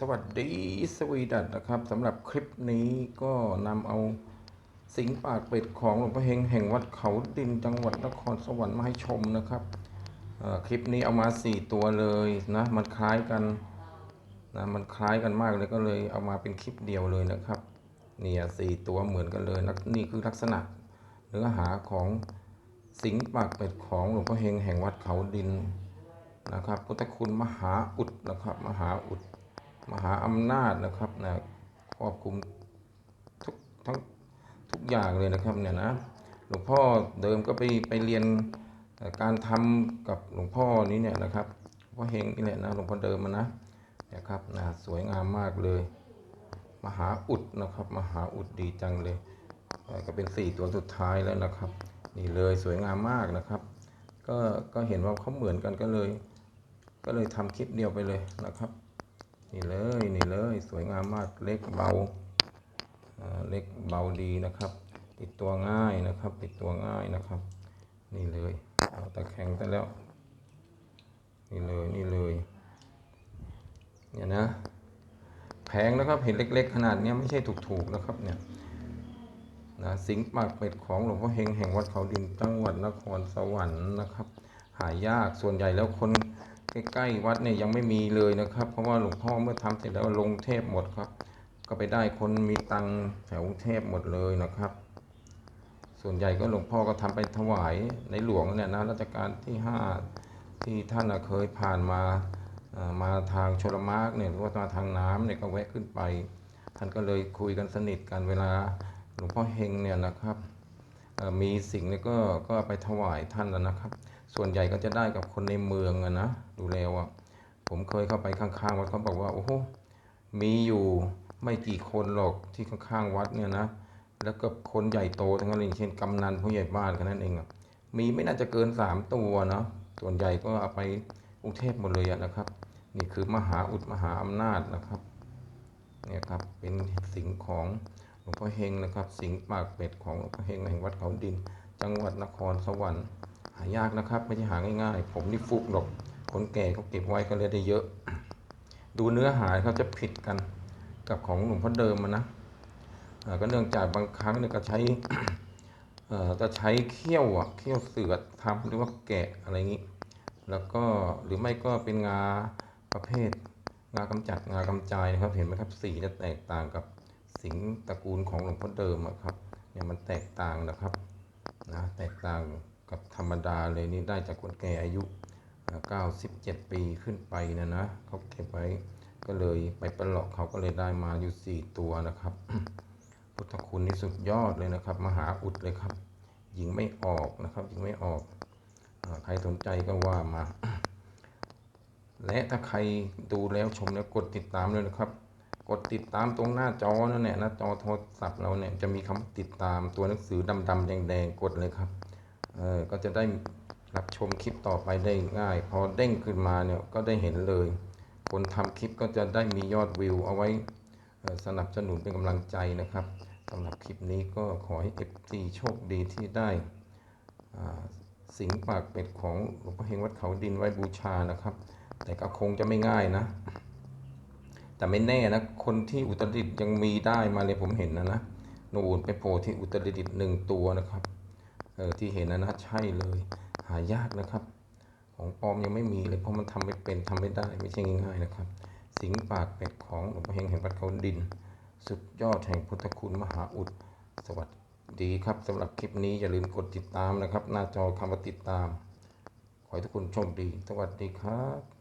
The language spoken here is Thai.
สวัสดีสวีดัตนะครับสำหรับคลิปนี้ก็นำเอาสิงปากเป็ดของหลวงพ่อเฮงแห่งวัดเขาดินจังหวัดนครสวรรค์มาให้ชมนะครับคลิปนี้เอามาสี่ตัวเลยนะมันคล้ายกันนะมันคล้ายกันมากเลยก็เลยเอามาเป็นคลิปเดียวเลยนะครับเนี่ยสี่ตัวเหมือนกันเลยนี่คือลักษณะเนื้อหาของสิงปากเป็ดของหลวงพ่อเฮงแห่งวัดเขาดินนะครับพุทธคุณมหาอุดนะครับมหาอุด มหาอำนาจนะครับนะครอบคลุมทุกทั้งทุกอย่างเลยนะครับเนี่ยนะหลวงพ่อเดิมก็ไปไปเรียนการทำกับหลวงพ่อนี้เนี่ยนะครับวงพ่อเฮงนี่แหละนะหลวงพ่อเดิมมานะเนี่ยครับนะสวยงามมากเลย มหาอุดนะครับ มหาอุดดีจังเลย ก็เป็นสี่ตัวสุดท้ายแล้วนะครับ นี่เลยสวยงามมากนะครับ ก็ก็เห็นว่าเขาเหมือนกันก็เลย ก็เลยทำคลิปเดียวไปเลยนะครับ นี่เลยนี่เลยสวยงามมากเล็กเบาเล็กเบาดีนะครับ ติดตัวง่ายนะครับ ติดตัวง่ายนะครับ นี่เลยเอาตะแคงแต่แล้ว นี่เลยนี่เลยเนี่ยนะแพงนะครับเห็นเล็ก ๆ ขนาดนี้ไม่ใช่ถูกๆนะครับเนี่ยนะสิงปากเป็ดของหลวงพ่อเฮงแห่งวัดเขาดินจังหวัดนครสวรรค์นะครับ หายากส่วนใหญ่แล้วคน ใกล้ๆวัดเนี่ยยังไม่มีเลยนะครับ เพราะว่าหลวงพ่อเมื่อทำเสร็จแล้วลงเทพหมดครับ ก็ไปได้คนมีตังแถวเทพหมดเลยนะครับ ส่วนใหญ่ก็หลวงพ่อก็ทำไปถวายในหลวงเนี่ยนะรัชกาลที่ห้าที่ท่านเคยผ่านมามาทางชลมารกเนี่ยหรือว่ามาทางน้ำเนี่ยก็แวะขึ้นไป ท่านก็เลยคุยกันสนิทกันเวลาหลวงพ่อเฮงเนี่ยนะครับ มีสิ่งนี่ยก็ก็ไปถวายท่านแล้วนะครับ ส่วนใหญ่ก็จะได้กับคนในเมืองอะนะดูแล้วอะผมเคยเข้าไปข้างๆวัดเขาบอกว่าโอ้โหมีอยู่ไม่กี่คนหรอกที่ข้างๆวัดเนี่ยนะแล้วก็คนใหญ่โตทั้งนั้นเอย่างเช่นกำนันผู้ใหญ่บ้านแค่นั้นเองอะมีไม่น่าจะเกินสามตัวเนาะส่วนใหญ่ก็เอาไปกรุงเทพหมดเลยนะครับ นี่คือมหาอุดมหาอำนาจนะครับเนี่ยครับเป็นสิ่งของ ลวงพ่อเฮงนะครับ สิงปากเป็ดของหลวงพ่อเฮงแห่งวัดเขาดิน จังหวัดนครสวรรค์หายากนะครับ ไม่ใช่หาง่ายๆ ผมนี่ฟุกหรอกคนแก่เขาเก็บไว้ก็เลยได้เยอะ ดูเนื้อหาเขาจะผิดกันกับของหลวงพ่อเดิมอะนะก็เนื่องจากบางครั้งเนี่ยก็ใช้จะใช้เขี้ยวอะเขี้ยวเสือทำหรือว่าแกะอะไรอย่างนี้ แล้วก็หรือไม่ก็เป็นงาประเภทงากำจัดงากำจายนะครับ เห็นไหมครับสีจะแตกต่างกับ สิงตระกูลของหลวงพ่อเดิมอะครับเนี่ยมันแตกต่างนะครับนะแตกต่างกับธรรมดาเลยนี่ได้จากคนแก่อายุเอ่อ97 ปีขึ้นไปนะนะเขาเก็บไว้ก็เลยไปประหลอกเขาก็เลยได้มาอยู่ 4 ตัวนะครับ พุทธคุณนี่สุดยอดเลยนะครับ มหาอุดเลยครับยิงไม่ออกนะครับยิงไม่ออกอใครสนใจก็ว่ามา และถ้าใครดูแล้วชมแล้วกดติดตามเลยนะครับ กดติดตามตรงหน้าจอนั่นแหละหน้าจอโทรศัพท์เราเนี่ยจะมีคำติดตามตัวหนังสือดำๆแดงๆกดเลยครับเออก็จะได้รับชมคลิปต่อไปได้ง่าย พอเด้งขึ้นมาเนี่ยก็ได้เห็นเลย คนทำคลิปก็จะได้มียอดวิวเอาไว้สนับสนุนเป็นกำลังใจนะครับสำหรับคลิปนี้ก็ขอให้ FG โชคดีที่ได้สิงปากเป็ดของหลวงพ่อเฮงวัดเขาดินไว้บูชานะครับ แต่ก็คงจะไม่ง่ายนะ แต่ไม่แน่นะ คนที่อุตรดิตยังมีได้มาเลยผมเห็นนะนะนูนไปโผล่ที่อุตรดิตหนึ่งตัวนะครับ เออที่เห็นนะนะใช่เลย หายากนะครับ ของปลอมยังไม่มีเลยเพราะมันทำไม่เป็นทำไม่ได้ไม่ใช่ง่ายๆนะครับ สิงปากเป็ดของหลวงพ่อเฮงแห่งวัดเขาดิน สุดยอดแห่งพุทธคุณมหาอุดสวัสดีครับสำหรับคลิปนี้อย่าลืมกดติดตามนะครับ หน้าจอคำว่าติดตาม ขอให้ทุกคนโชคดี สวัสดีครับ